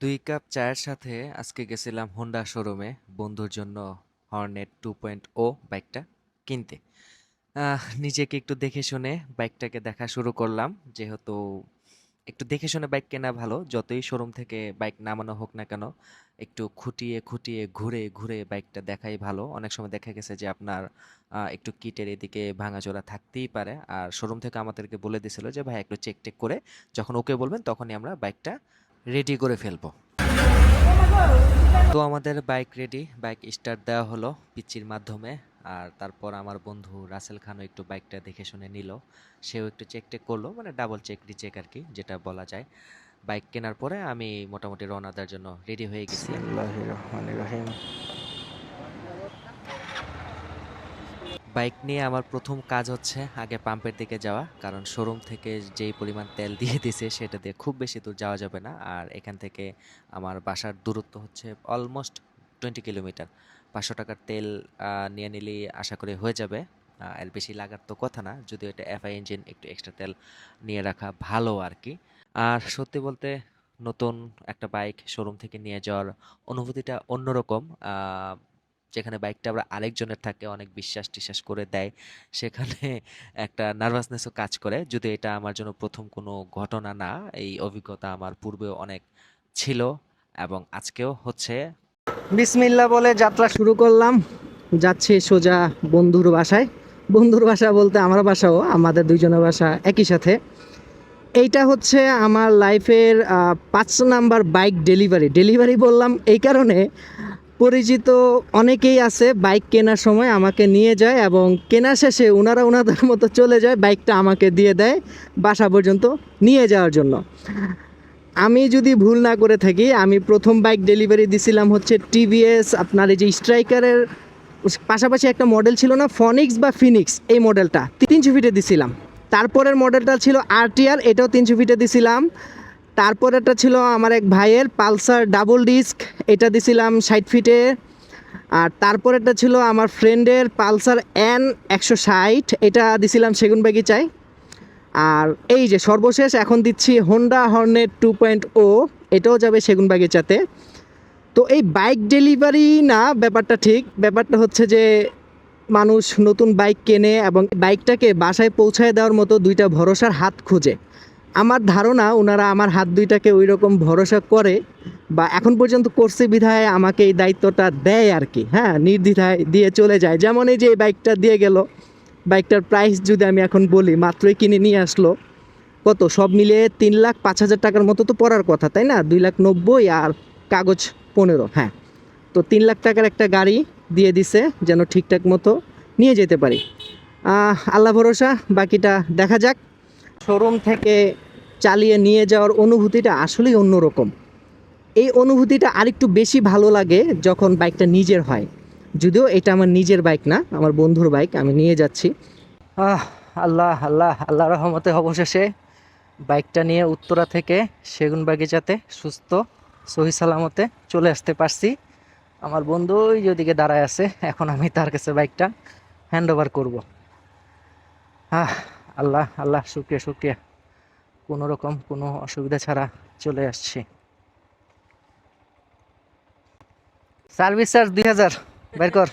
দুই কাপ চায়ের সাথে আজকে গেছিলাম হোন্ডা শোরুমে বন্ধুর জন্য হর্নেট টু পয়েন্ট ও বাইকটা কিনতে। নিজেকে একটু দেখে শুনে বাইকটাকে দেখা শুরু করলাম। যেহেতু একটু দেখে শুনে বাইক কেনা ভালো, যতই শোরুম থেকে বাইক নামানো হোক না কেন, একটু খুঁটিয়ে খুঁটিয়ে ঘুরে ঘুরে বাইকটা দেখাই ভালো। অনেক সময় দেখা গেছে যে আপনার একটু কিটের এদিকে ভাঙাচোরা থাকতেই পারে। আর শোরুম থেকে আমাদেরকে বলে দিছিল যে, ভাই, একটু চেক টেক করে যখন ওকে বলবেন, তখনই আমরা বাইকটা রেডি করে ফেলব। তো আমাদের বাইক রেডি বাইক স্টার্ট দেওয়া হলো পিচির মাধ্যমে। আর তারপর আমার বন্ধু রাসেল খানও একটু বাইকটা দেখে শুনে নিল। সেও একটু চেক টেক করল মানে ডাবল চেক রিচেক আর কি, যেটা বলা যায়। বাইক কেনার পরে আমি মোটামুটি রওনা দেওয়ার জন্য রেডি হয়ে গেছি। বাইক নিয়ে আমার প্রথম কাজ হচ্ছে আগে পাম্পের দিকে যাওয়া, কারণ শোরুম থেকে যেই পরিমাণ তেল দিয়ে দিছে সেটা দিয়ে খুব বেশি দূর যাওয়া যাবে না। আর এখান থেকে আমার বাসার দূরত্ব হচ্ছে অলমোস্ট টোয়েন্টি কিলোমিটার পাঁচশো টাকার তেল নিয়ে নিলেই আশা করি হয়ে যাবে। এর বেশি লাগার তো কথা না, যদিও এটা এফআই ইঞ্জিন একটু এক্সট্রা তেল নিয়ে রাখা ভালো আর কি আর সত্যি বলতে নতুন একটা বাইক শোরুম থেকে নিয়ে যাওয়ার অনুভূতিটা অন্যরকম। যেখানে বাইকটা আবার আরেকজনের থাকে, অনেক বিশ্বাস টিশ্বাস করে দেয়, সেখানে একটা নার্ভাসনেসও কাজ করে। যদি এটা আমার জন্য প্রথম কোনো ঘটনা না, এই অভিজ্ঞতা আমার পূর্বেও অনেক ছিল এবং আজকেও হচ্ছে। বিসমিল্লা বলে যাত্রা শুরু করলাম। যাচ্ছি সোজা বন্ধুর বাসায়। বন্ধুর বাসা বলতে আমার বাসাও, আমাদের দুইজনের বাসা একই সাথে। এইটা হচ্ছে আমার লাইফের পাঁচ নাম্বার বাইক ডেলিভারি ডেলিভারি বললাম এই কারণে পরিচিত অনেকেই আছে, বাইক কেনার সময় আমাকে নিয়ে যায় এবং কেনার শেষে ওনারা ওনাদের মতো চলে যায়, বাইকটা আমাকে দিয়ে দেয় বাসা পর্যন্ত নিয়ে যাওয়ার জন্য। আমি যদি ভুল না করে থাকি, আমি প্রথম বাইক ডেলিভারি দিছিলাম হচ্ছে টিভিএস, আপনার এই যে স্ট্রাইকারের পাশাপাশি একটা মডেল ছিল না, ফনিক্স বা ফিনিক্স, এই মডেলটা তিনশো ফিটে দিছিলাম। তারপরের মডেলটা ছিল আরটিআর, এটাও তিনশো ফিটে দিছিলাম। তারপরেরটা ছিল আমার এক ভাইয়ের পালসার ডাবল ডিস্ক। এটা দিছিলাম ষাট ফিটে। আর তারপরেরটা ছিল আমার ফ্রেন্ডের পালসার এন একশো ষাট। এটা দিছিলাম সেগুন বাগিচায় আর এই যে সর্বশেষ এখন দিচ্ছি Honda Hornet two point O এটাও যাবে সেগুন বাগিচাতে তো এই বাইক ডেলিভারি না, ব্যাপারটা ঠিক। ব্যাপারটা হচ্ছে যে মানুষ নতুন বাইক কেনে এবং বাইকটাকে বাসায় পৌঁছায় দেওয়ার মতো দুইটা ভরসার হাত খুঁজে। আমার ধারণা ওনারা আমার হাত দুইটাকে ওই রকম ভরসা করে বা এখন পর্যন্ত করছে বিধায় আমাকে এই দায়িত্বটা দেয় আর কি হ্যাঁ নির্দ্বিধায় দিয়ে চলে যায়। যেমন এই যে এই বাইকটা দিয়ে গেল, বাইকটার প্রাইস যদি আমি এখন বলি, মাত্রই কিনে নিয়ে আসলো, কত? সব মিলিয়ে তিন লাখ পাঁচ হাজার টাকার মতো তো পড়ার কথা, তাই না? দুই লাখ নব্বই আর কাগজ পনেরো হ্যাঁ। তো তিন লাখ টাকার একটা গাড়ি দিয়ে দিছে, যেন ঠিকঠাক মতো নিয়ে যেতে পারি। আল্লাহ ভরসা, বাকিটা দেখা যাক। শোরুম থেকে চালিয়ে নিয়ে যাওয়ার অনুভূতিটা আসলেই অন্যরকম। এই অনুভূতিটা আরেকটু বেশি ভালো লাগে যখন বাইকটা নিজের হয়। যদিও এটা আমার নিজের বাইক না, আমার বন্ধুর বাইক, আমি নিয়ে যাচ্ছি। আহ, আল্লাহ আল্লাহ আল্লাহ রহমতে অবশেষে বাইকটা নিয়ে উত্তরা থেকে সেগুন বাগিচাতে সুস্থ, সহি সালামতে চলে আসতে পারছি। আমার বন্ধু ওই যে ওদিকে দাঁড়ায় আছে, এখন আমি তার কাছে বাইকটা হ্যান্ড ওভার করব। আহ আল্লাহ আল্লাহ, শুক্রিয়া শুক্রিয়া। কোনো রকম কোনো অসুবিধা ছাড়া চলে আসছে। সার্ভিস চার্জ দুই হাজার। বের কর।